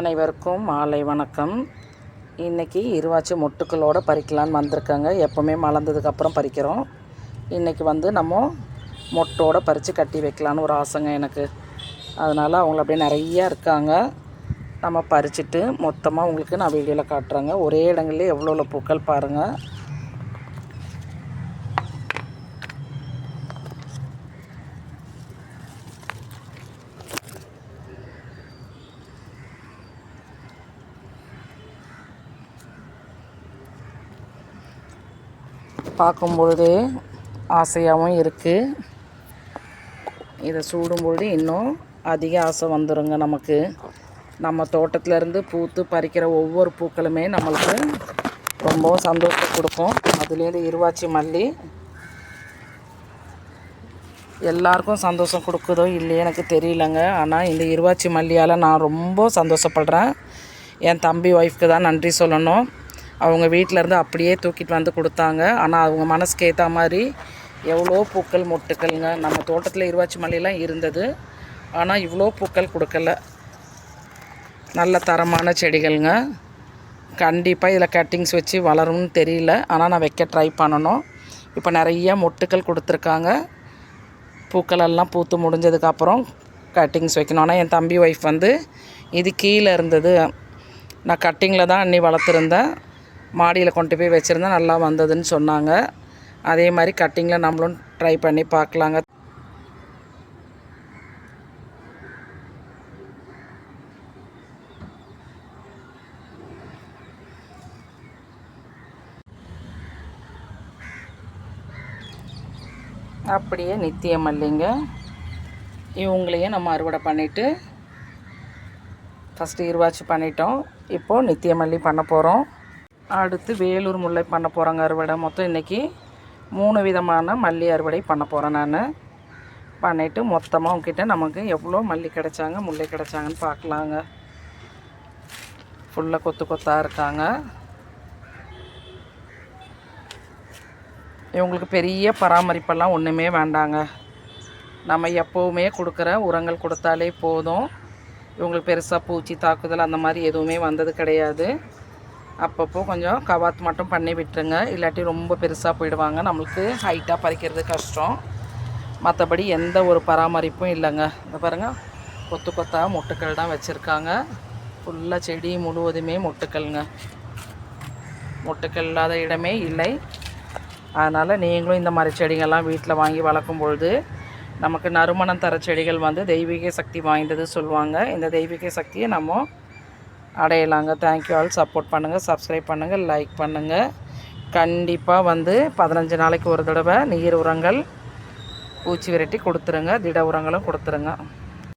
அனைவருக்கும் மாலை வணக்கம். இன்றைக்கி இருவாச்சி மொட்டுக்களோடு பறிக்கலான்னு வந்திருக்காங்க. எப்போவுமே மலர்ந்ததுக்கப்புறம் பறிக்கிறோம். இன்றைக்கி வந்து நம்ம மொட்டோடு பறித்து கட்டி வைக்கலான்னு ஒரு ஆசைங்க எனக்கு. அதனால் அவங்கள அப்படியே நிறையா இருக்காங்க. நம்ம பறிச்சுட்டு மொத்தமாக உங்களுக்கு நான் வீடியோவில் காட்டுறேங்க. ஒரே இடங்கள்லேயே எவ்வளோ எவ்வளோ பூக்கள் பாருங்கள் பார்க்கும் பொழுது ஆசையாகவும் இருக்குது இதை சூடும்பொழுது இன்னும் அதிக ஆசை வந்துடுங்க நமக்கு. நம்ம தோட்டத்திலேருந்து பூத்து பறிக்கிற ஒவ்வொரு பூக்களுமே நம்மளுக்கு ரொம்ப சந்தோஷம் கொடுக்கும். அதுலேருந்து இருவாச்சி மல்லி எல்லாருக்கும் சந்தோஷம் கொடுக்குதோ இல்லையே எனக்கு தெரியலங்க. ஆனால் இந்த இருவாச்சி மல்லியால் நான் ரொம்ப சந்தோஷப்படுறேன். என் தம்பி ஒய்ஃப்க்கு தான் நன்றி சொல்லணும். அவங்க வீட்டிலேருந்து அப்படியே தூக்கிட்டு வந்து கொடுத்தாங்க. ஆனால் அவங்க மனசுக்கு ஏற்ற மாதிரி எவ்வளோ பூக்கள் மொட்டுக்கள்ங்க. நம்ம தோட்டத்தில் இருவாச்சி மலையெல்லாம் இருந்தது. ஆனால் இவ்வளோ பூக்கள் கொடுக்கல. நல்ல தரமான செடிகள்ங்க. கண்டிப்பாக இதில் கட்டிங்ஸ் வச்சு வளரும்னு தெரியல. ஆனால் நான் வைக்க ட்ரை பண்ணணும். இப்போ நிறைய மொட்டுக்கள் கொடுத்துருக்காங்க. பூக்களெல்லாம் பூத்து முடிஞ்சதுக்கப்புறம் கட்டிங்ஸ் வைக்கணும். ஆனால் என் தம்பி ஒய்ஃப் வந்து இது கீழே இருந்தது. நான் கட்டிங்கில் தான் அன்னி வளர்த்துருந்தேன். மாடியில் கொண்டு போய் வச்சுருந்தா நல்லா வந்ததுன்னு சொன்னாங்க. அதே மாதிரி கட்டிங்கில் நம்மளும் ட்ரை பண்ணி பார்க்கலாங்க. அப்படியே நித்திய மல்லிங்க இவங்களையும் நம்ம அறுவடை பண்ணிவிட்டு ஃபஸ்ட்டு இருவாச்சி பண்ணிட்டோம். இப்போது நித்திய மல்லி பண்ண போகிறோம் அடுத்து வேலூர் முல்லை பண்ண போகிறோங்க அறுவடை. மொத்தம் இன்றைக்கி மூணு விதமான மல்லி அறுவடை பண்ண போகிறேன் நான். பண்ணிவிட்டு மொத்தமாக உங்ககிட்ட நமக்கு எவ்வளோ மல்லி கிடைச்சாங்க முல்லை கிடைச்சாங்கன்னு பார்க்கலாங்க. ஃபுல்லாக கொத்து கொத்தாக இருக்காங்க. இவங்களுக்கு பெரிய பராமரிப்பெல்லாம் ஒன்றுமே வேண்டாங்க. நம்ம எப்போவுமே கொடுக்குற உரங்கள் கொடுத்தாலே போதும். இவங்களுக்கு பெருசாக பூச்சி தாக்குதல் அந்த மாதிரி எதுவுமே வந்தது கிடையாது. அப்பப்போ கொஞ்சம் கவாத் மட்டும் பண்ணி விட்டுருங்க. இல்லாட்டி ரொம்ப பெருசாக போயிடுவாங்க. நம்மளுக்கு ஹைட்டாக பறிக்கிறது கஷ்டம். மற்றபடி எந்த ஒரு பராமரிப்பும் இல்லைங்க. இந்த பாருங்கள் கொத்து கொத்தாக மொட்டுக்கள் தான் வச்சுருக்காங்க. ஃபுல்லாக செடி முழுவதுமே மொட்டுக்கள்ங்க. மொட்டுக்கள் இல்லாத இடமே இல்லை. அதனால் நீங்களும் இந்த மாதிரி செடிகள்லாம் வீட்டில் வாங்கி வளர்க்கும் பொழுது நமக்கு நறுமணம் தர செடிகள் வந்து தெய்வீக சக்தி வாய்ந்தது சொல்லுவாங்க. இந்த தெய்வீக சக்தியை நம்ம அடையலாங்க. தேங்க்யூ ஆல் சப்போர்ட் பண்ணுங்கள் சப்ஸ்கிரைப் பண்ணுங்கள் லைக் பண்ணுங்கள் கண்டிப்பாக வந்து பதினஞ்சு நாளைக்கு ஒரு தடவை நீர் உரங்கள் பூச்சி விரட்டி கொடுத்துருங்க திட உரங்களும் கொடுத்துருங்க.